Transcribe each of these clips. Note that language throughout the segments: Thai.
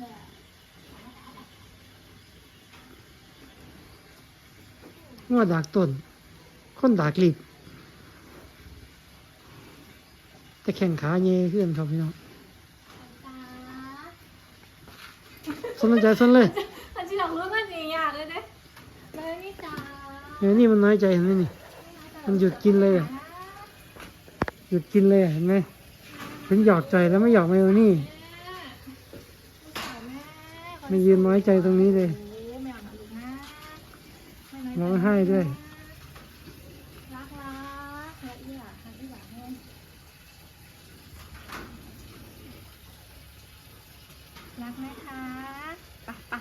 เลยอะงัวดากต้น คนดากลีบแต่แข่งขาเย่ขึ้นครับพี่น้องตาสนใจสนเลยอันที่เรารู้กันจริงอยากเลยเด้เลยนี่จ้าเดี๋ยวนี่มันน้อยใจเห็นไหมนี่ มันหยุดกินเลยอะหยุดกินเลยอะเห็นไหมถึงหยอกใจแล้วไม่หยอกไมโอนี่แม่ ไม่ยืนน้อยใจตรงนี้เลยน้อยใจร้องไห้ด้วยรักรักรักอีหม่รักนะคะปไป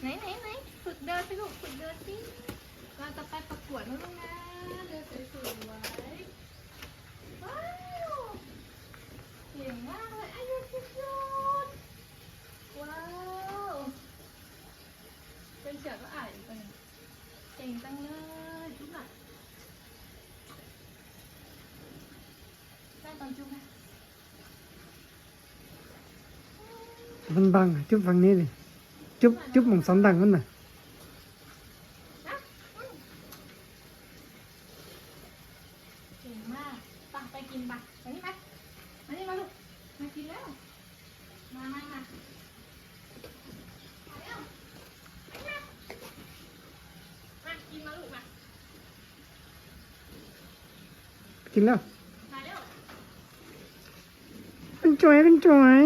ไหนไหนไหนฝึกเดินสิลูกฝึกเดินสิเราจะไปประกวดนะลูกนะเดินสวยๆว้าวเก่งมากเลยอายุสุดยอดว้าว เป็นเสือก็อ่านอีกคนเก่งจังเลยจุ๊บหน่อยได้ตอนจุ๊บไหมมันบังอะจุ๊บฝั่งนี้เลยจุ๊บจุ๊บหมองสันดังมันน่ะเก่งมากไปไปกินไปมานี่ไหมมานี่มาลูกมากินแล้ว มามามามาเร็วมานี่มามากินมาลูกมา กินแล้วมาเร็วเป็นจอยเป็นจอย